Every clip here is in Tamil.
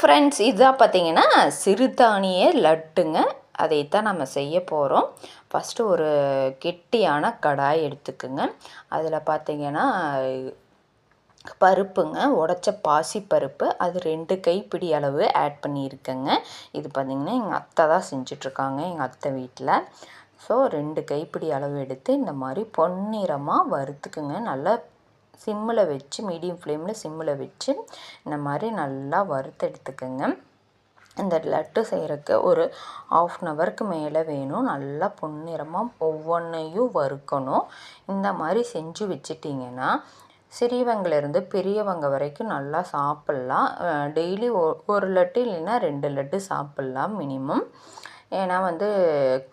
ஃப்ரெண்ட்ஸ் இதாக பார்த்தீங்கன்னா சிறுதானிய லட்டுங்க. அதைத்தான் நம்ம செய்ய போகிறோம் ஃபஸ்ட்டு ஒரு கெட்டியான கடாய் எடுத்துக்குங்க. அதில் பார்த்தீங்கன்னா பருப்புங்க உடச்ச பாசி பருப்பு அது ரெண்டு கைப்பிடி அளவு ஆட் பண்ணியிருக்கேங்க. இது பார்த்திங்கன்னா எங்கள் அத்தை தான் செஞ்சிட்ருக்காங்க எங்கள் அத்தை வீட்டில் ஸோ ரெண்டு கைப்பிடி அளவு எடுத்து இந்த மாதிரி பொன்னிறமாக வறுத்துக்குங்க. நல்லா சிம்மில் வச்சு மீடியம் ஃப்ளேமில் சிம்மில் வச்சு இந்த மாதிரி நல்லா வறுத்தெடுத்துக்கோங்க இந்த லட்டு செய்கிறக்கு ஒரு ஆஃப் அன் ஹவருக்கு மேலே வேணும். நல்லா பொன்னிறமாக ஒவ்வொன்றையும் வறுக்கணும். இந்த மாதிரி செஞ்சு வச்சிட்டிங்கன்னா சிறியவங்கலேருந்து பெரியவங்க வரைக்கும் நல்லா சாப்பிட்லாம். டெய்லி ஒரு லட்டு இல்லைன்னா ரெண்டு லட்டு சாப்பிட்லாம் மினிமம். ஏன்னா வந்து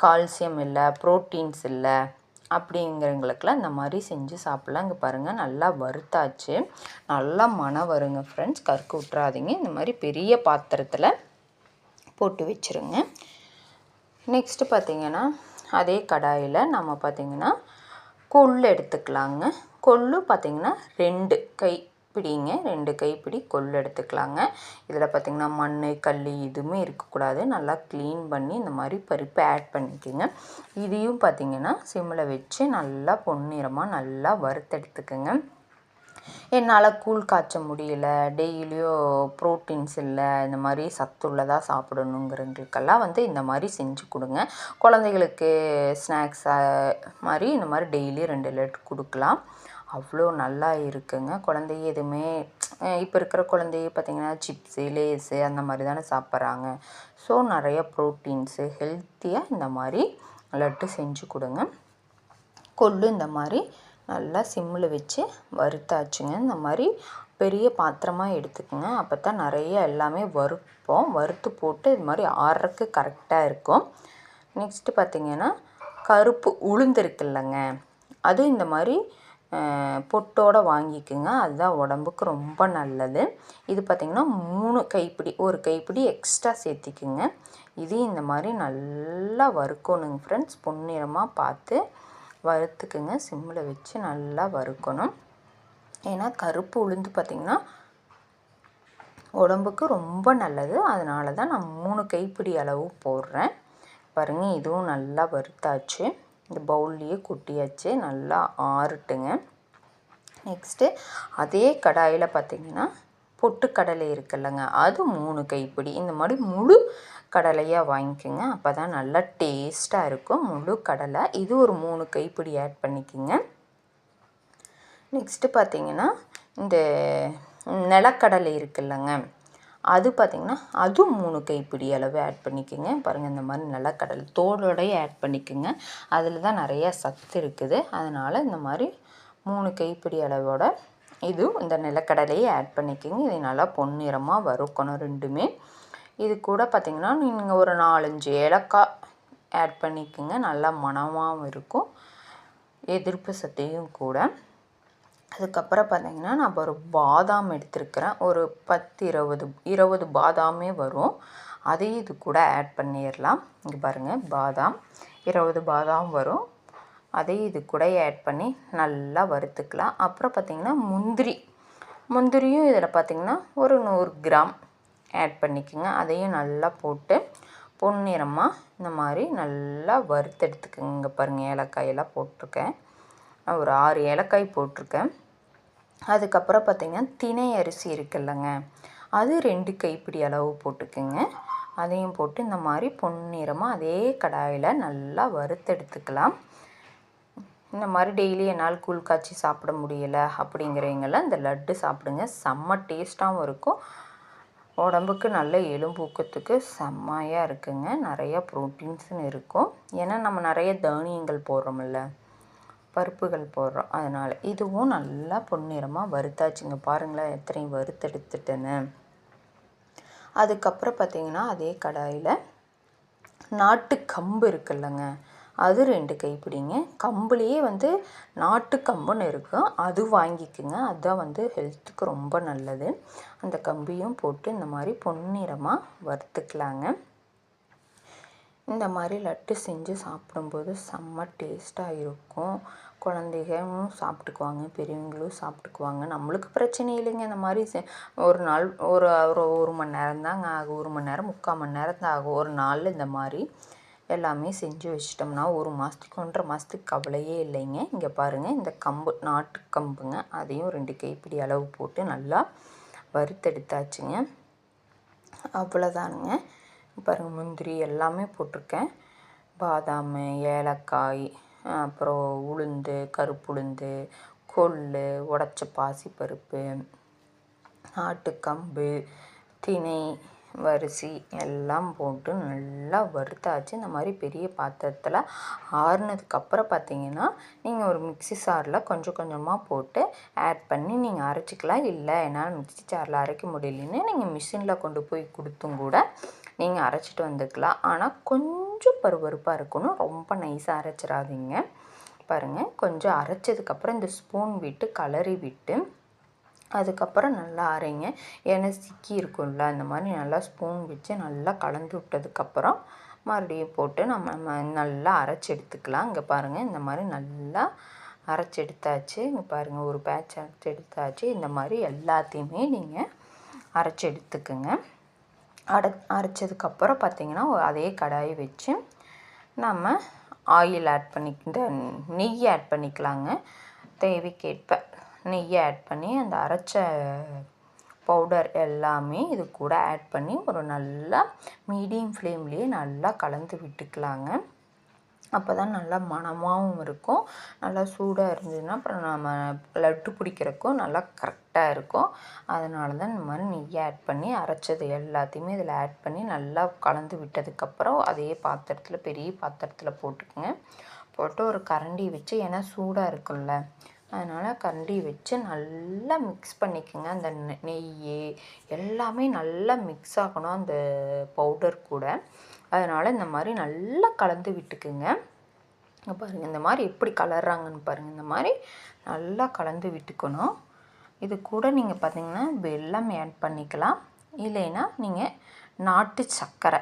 கால்சியம் இல்லை ப்ரோட்டீன்ஸ் இல்லை. அப்படிங்கிறவங்களுக்குலாம் இந்த மாதிரி செஞ்சு சாப்பிட்லாம். இங்கே பாருங்கள் நல்லா வறுத்தாச்சு. நல்லா மனம் வருங்க ஃப்ரெண்ட்ஸ் கருக்கு விட்றாதீங்க இந்த மாதிரி பெரிய பாத்திரத்தில் போட்டு வச்சுருங்க. நெக்ஸ்ட்டு பார்த்திங்கன்னா அதே கடாயில் நம்ம பார்த்திங்கன்னா கொள்ளு எடுத்துக்கலாங்க. கொள்ளு பார்த்திங்கன்னா ரெண்டு. கை பிடிங்க ரெண்டு கைப்பிடி கொள் எடுத்துக்கலாங்க. இதில் பார்த்திங்கன்னா மண் கல் எதுவுமே இருக்கக்கூடாது. நல்லா க்ளீன் பண்ணி இந்த மாதிரி பருப்பு ஆட் பண்ணிக்கோங்க. இதையும் பார்த்திங்கன்னா சிம்மில் வச்சு நல்லா பொன்னிறமாக நல்லா வறுத்தெடுத்துக்கோங்க. என்னால் கூழ் காய்ச்ச முடியல. டெய்லியும் ப்ரோட்டீன்ஸ் இல்லை. இந்த மாதிரி சத்துள்ளதாக சாப்பிடணுங்கிறவங்களுக்கெல்லாம் வந்து இந்த மாதிரி செஞ்சு கொடுங்க. குழந்தைகளுக்கு ஸ்நாக்ஸ் மாதிரி இந்த மாதிரி டெய்லி ரெண்டு லெட் கொடுக்கலாம். அவ்வளோ நல்லா இருக்குங்க. குழந்தைய எதுவுமே இப்போ இருக்கிற குழந்தைய பார்த்திங்கன்னா சிப்ஸு லேஸு அந்த மாதிரி தானே சாப்பிட்றாங்க. ஸோ நிறைய ப்ரோட்டீன்ஸு ஹெல்த்தியாக இந்த மாதிரி லட்டு செஞ்சு கொடுங்க. கொள்ளு இந்த மாதிரி நல்லா சிம்மில் வச்சு வறுத்தாச்சுங்க. இந்த மாதிரி பெரிய பாத்திரமாக எடுத்துக்கோங்க. அப்போ தான் நிறைய எல்லாமே வறுப்போம். வறுத்து போட்டு இது மாதிரி ஆறுறக்கு கரெக்டாக இருக்கும். நெக்ஸ்ட்டு பார்த்திங்கன்னா கருப்பு உளுந்து இருக்குல்லங்க. அதுவும் இந்த மாதிரி பொட்டோடு வாங்கிக்கோங்க. அதுதான் உடம்புக்கு ரொம்ப நல்லது. இது பார்த்திங்கன்னா மூணு கைப்பிடி ஒரு கைப்பிடி எக்ஸ்ட்ரா சேர்த்திக்குங்க. இது இந்த மாதிரி நல்லா வறுக்கணுங்க ஃப்ரெண்ட்ஸ் பொன்னிறமாக பார்த்து வறுத்துக்குங்க. சிம்மில் வச்சு நல்லா வறுக்கணும். ஏன்னா கருப்பு உளுந்து பார்த்திங்கன்னா உடம்புக்கு ரொம்ப நல்லது. அதனால தான் நான் மூணு கைப்பிடி அளவு போடுறேன். பாருங்கள் இதுவும் நல்லா வறுத்தாச்சு. இந்த பவுல்லையே கொட்டியாச்சு. நல்லா ஆறுட்டுங்க. நெக்ஸ்ட்டு அதே கடாயில் பார்த்திங்கன்னா பொட்டுக்கடலை இருக்குல்லங்க. அது மூணு கைப்பிடி. இந்த மாதிரி முழு கடலையாக வாங்கிக்கோங்க. அப்போ தான் நல்லா டேஸ்ட்டாக இருக்கும். முழு கடலை. இது ஒரு மூணு கைப்பிடி ஆட் பண்ணிக்கோங்க. நெக்ஸ்ட்டு பார்த்திங்கன்னா இந்த நிலக்கடலை இருக்குல்லங்க. அது பார்த்திங்கன்னா அதுவும் மூணு கைப்பிடி அளவு ஆட் பண்ணிக்கோங்க. பாருங்கள் இந்த மாதிரி நிலக்கடலை தோலோடையே ஆட் பண்ணிக்கோங்க. அதில் தான் நிறையா சத்து இருக்குது. அதனால் இந்த மாதிரி மூணு கைப்பிடி அளவோட இதுவும் இந்த நிலக்கடலையை ஆட் பண்ணிக்கோங்க. இதை நல்லா பொன்னிறமாக வறுக்கணும் ரெண்டுமே. இது கூட பார்த்திங்கன்னா நீங்கள் ஒரு நாலஞ்சு ஏலக்காய் ஆட் பண்ணிக்கோங்க. நல்லா மணமாகவும் இருக்கும். எதிர்ப்பு சத்தையும் கூட. அதுக்கப்புறம் பார்த்திங்கன்னா நான் ஒரு பாதாம் எடுத்துருக்கிறேன். ஒரு பத்து இருபது இருபது பாதாமே வரும். அதையும் இது கூட ஆட் பண்ணிடலாம். இங்கே பாருங்கள் பாதாம். இருபது பாதாம் வரும். அதையும் இது கூட ஆட் பண்ணி நல்லா வறுத்துக்கலாம். அப்புறம் பார்த்திங்கன்னா முந்திரி. முந்திரியும் இதில் பார்த்திங்கன்னா ஒரு நூறு கிராம் ஆட் பண்ணிக்கோங்க. அதையும் நல்லா போட்டு பொன்னிறமாக இந்த மாதிரி நல்லா வறுத்தெடுத்துக்கோங்க. பாருங்கள் ஏலக்காயெல்லாம் போட்டிருக்கேன். ஒரு ஆறு ஏலக்காய் போட்டிருக்கேன். அதுக்கப்புறம் பார்த்திங்கன்னா தினை அரிசி இருக்குல்லங்க. அது ரெண்டு கைப்பிடி அளவு போட்டுக்கோங்க. அதையும் போட்டு இந்த மாதிரி பொன்னிறமாக அதே கடாயில் நல்லா வறுத்தெடுத்துக்கலாம். இந்த மாதிரி டெய்லி என்னால் கூழ் காய்ச்சி சாப்பிட முடியலை அப்படிங்கிறவங்கெல்லாம் இந்த லட்டு சாப்பிடுங்க. செம்ம டேஸ்ட்டாகவும் இருக்கும். உடம்புக்கு நல்ல எலும்பூக்கத்துக்கு செம்மையாக இருக்குங்க. நிறையா ப்ரோட்டீன்ஸுன்னு இருக்கும். ஏன்னா நம்ம நிறைய தானியங்கள் போடுறோமில்ல பருப்புகள் போடுறோம். அதனால் இதுவும் நல்லா பொன்னிறமாக வறுத்தாச்சுங்க. பாருங்களேன் எத்தனையும் வறுத்தெடுத்துட்டேன்னு. அதுக்கப்புறம் பார்த்திங்கன்னா அதே கடாயில் நாட்டு கம்பு இருக்குல்லங்க. அது ரெண்டு கைப்பிடிங்க. கம்புலேயே வந்து நாட்டு கம்புன்னு இருக்கும். அது வாங்கிக்குங்க. அதுதான் வந்து ஹெல்த்துக்கு ரொம்ப நல்லது. அந்த கம்பியும் போட்டு இந்த மாதிரி பொன்னிறமாக வறுத்துக்கலாங்க. இந்த மாதிரி லட்டு செஞ்சு சாப்பிடும்போது செம்ம டேஸ்ட்டாக இருக்கும். குழந்தைகளும் சாப்பிட்டுக்குவாங்க பெரியவங்களும் சாப்பிட்டுக்குவாங்க. நம்மளுக்கு பிரச்சனை இல்லைங்க. இந்த மாதிரி செ ஒரு நாள் ஒரு ஒரு ஒரு மணி நேரம் தாங்க ஆகும். ஒரு மணி நேரம் முக்கால் மணி நேரம் தான் ஆகும். ஒரு நாளில் இந்த மாதிரி எல்லாமே செஞ்சு வச்சிட்டோம்னா ஒரு மாதத்துக்கு ஒன்றரை மாதத்துக்கு கவலையே இல்லைங்க. இங்கே பாருங்கள் இந்த கம்பு நாட்டு கம்புங்க அதையும் ரெண்டு கைப்பிடி அளவு போட்டு நல்லா வறுத்தெடுத்தாச்சுங்க. அவ்வளோதானுங்க. பாருங்கள் முந்திரி எல்லாமே போட்டிருக்கேன். பாதாம் ஏலக்காய் அப்புறம் உளுந்து கருப்புளுந்து கொள்ளு உடச்ச பாசிப்பருப்பு ஆட்டுக்கம்பு திணை வரிசி எல்லாம் போட்டு நல்லா வறுத்தாச்சு. இந்த மாதிரி பெரிய பாத்திரத்தில் ஆறுனதுக்கப்புறம் பார்த்தீங்கன்னா நீங்கள் ஒரு மிக்ஸி சாரில் கொஞ்சம் கொஞ்சமாக போட்டு ஆட் பண்ணி நீங்கள் அரைச்சிக்கலாம். இல்லை என்னால் மிக்ஸி சாரில் அரைக்க முடியலன்னு நீங்கள் மிஷினில் கொண்டு போய் கொடுத்தும் கூட நீங்கள் அரைச்சிட்டு வந்துக்கலாம். ஆனால் கொஞ்சம் கொஞ்சம் பருபருப்பாக இருக்கணும். ரொம்ப நைஸாக அரைச்சிடாதீங்க. பாருங்கள் கொஞ்சம் அரைச்சதுக்கப்புறம் இந்த ஸ்பூன் விட்டு கலரி விட்டு அதுக்கப்புறம் நல்லா அரைங்க. ஏன்னா சிக்கி இருக்கும்ல அந்த மாதிரி நல்லா ஸ்பூன் வச்சு நல்லா கலந்து விட்டதுக்கப்புறம் மறுபடியும் போட்டு நம்ம நம்ம நல்லா அரைச்சி எடுத்துக்கலாம். இங்கே பாருங்கள் இந்த மாதிரி நல்லா அரைச்சி எடுத்தாச்சு. இங்கே பாருங்கள் ஒரு பேட்ச் அரைச்சி எடுத்தாச்சு. இந்த மாதிரி எல்லாத்தையுமே நீங்கள் அரைச்சி எடுத்துக்குங்க. அட அரைச்சதுக்கப்புறம் பார்த்தீங்கன்னா அதே கடாயை வச்சு நம்ம ஆயில் ஆட் பண்ணி இந்த நெய் ஆட் பண்ணிக்கலாங்க. தேவைக்கேற்ப நெய்யை ஆட் பண்ணி அந்த அரைச்ச பவுடர் எல்லாமே இது கூட ஆட் பண்ணி ஒரு நல்லா மீடியம் ஃப்ளேம்லேயே நல்லா கலந்து விட்டுக்கலாங்க. அப்போ தான் நல்லா மணமாகவும் இருக்கும். நல்லா சூடாக இருந்ததுன்னா அப்புறம் நம்ம லட்டு பிடிக்கிறக்கும் நல்லா கரெக்டாக இருக்கும். அதனால தான் இந்த மாதிரி நெய்யை ஆட் பண்ணி அரைச்சது எல்லாத்தையுமே இதில் ஆட் பண்ணி நல்லா கலந்து விட்டதுக்கப்புறம் அதே பாத்திரத்தில் பெரிய பாத்திரத்தில் போட்டுக்கோங்க. போட்டு ஒரு கரண்டி வச்சு ஏன்னா சூடாக இருக்கும்ல அதனால் கரண்டி வச்சு நல்லா மிக்ஸ் பண்ணிக்கோங்க. அந்த நெய் எல்லாமே நல்லா மிக்ஸ் ஆகணும் அந்த பவுடர் கூட. அதனால் இந்த மாதிரி நல்லா கலந்து விட்டுக்குங்க. பாருங்கள் இந்த மாதிரி எப்படி கலர்றாங்கன்னு பாருங்கள் இந்த மாதிரி நல்லா கலந்து விட்டுக்கணும். இது கூட நீங்கள் பார்த்தீங்கன்னா வெல்லம் ஆட் பண்ணிக்கலாம். இல்லைன்னா நீங்கள் நாட்டு சர்க்கரை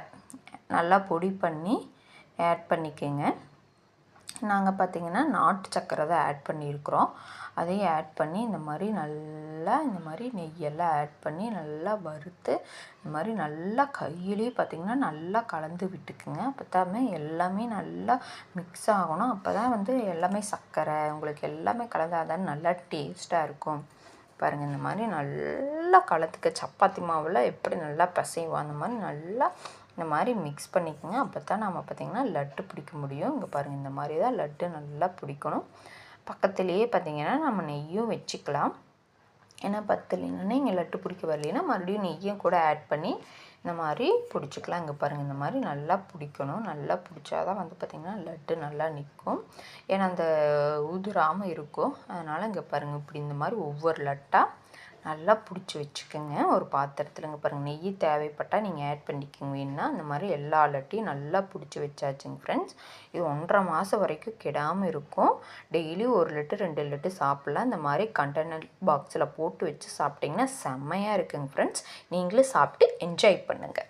நல்லா பொடி பண்ணி ஆட் பண்ணிக்கோங்க. நாங்கள் பார்த்திங்கன்னா நாட்டு சக்கரை தான் ஆட் பண்ணியிருக்கிறோம். அதையும் ஆட் பண்ணி இந்த மாதிரி நல்லா இந்த மாதிரி நெய்யெல்லாம் ஆட் பண்ணி நல்லா வறுத்து இந்த மாதிரி நல்லா கையிலேயே பார்த்திங்கன்னா நல்லா கலந்து விட்டுக்குங்க. அப்போ எல்லாமே நல்லா மிக்ஸ் ஆகணும். அப்போ தான் வந்து எல்லாமே சர்க்கரை உங்களுக்கு எல்லாமே கலந்தாதான் நல்லா டேஸ்ட்டாக இருக்கும். பாருங்கள் இந்த மாதிரி நல்லா கலத்துக்க சப்பாத்தி மாவில் எப்படி நல்லா பிசைவோம் அந்த மாதிரி நல்லா இந்த மாதிரி மிக்ஸ் பண்ணிக்கோங்க. அப்போ தான் நம்ம பார்த்திங்கன்னா லட்டு பிடிக்க முடியும். இங்கே பாருங்கள் இந்த மாதிரி தான் லட்டு நல்லா பிடிக்கணும். பக்கத்துலேயே பார்த்திங்கன்னா நம்ம நெய்யும் வச்சுக்கலாம். ஏன்னா பத்தலைன்னா இங்கே லட்டு பிடிக்க வரலைன்னா மறுபடியும் நெய்யும் கூட ஆட் பண்ணி இந்த மாதிரி பிடிச்சிக்கலாம். இங்கே பாருங்கள் இந்த மாதிரி நல்லா பிடிக்கணும். நல்லா பிடிச்சாதான் வந்து பார்த்திங்கன்னா லட்டு நல்லா நிற்கும். ஏன்னா அந்த உதிராமல் இருக்கும். அதனால் இங்கே பாருங்கள் இப்படி இந்த மாதிரி ஒவ்வொரு லட்டாக நல்லா பிடிச்சி வச்சுக்கோங்க. ஒரு பாத்திரத்துலங்க பாருங்கள் நெய் தேவைப்பட்டால் நீங்கள் ஆட் பண்ணிக்கோங்க. வேணுன்னா அந்த மாதிரி எல்லா லட்டையும் நல்லா பிடிச்சி வச்சாச்சுங்க ஃப்ரெண்ட்ஸ் இது ஒன்றரை மாதம் வரைக்கும் கெடாமல் இருக்கும். டெய்லி ஒரு லிட்டர் ரெண்டு லிட்டர் சாப்பிட்லாம். இந்த மாதிரி கண்டெய்னர் பாக்ஸில் போட்டு வச்சு சாப்பிட்டிங்கன்னா செம்மையாக இருக்குங்க ஃப்ரெண்ட்ஸ் நீங்களும் சாப்பிட்டு என்ஜாய் பண்ணுங்கள்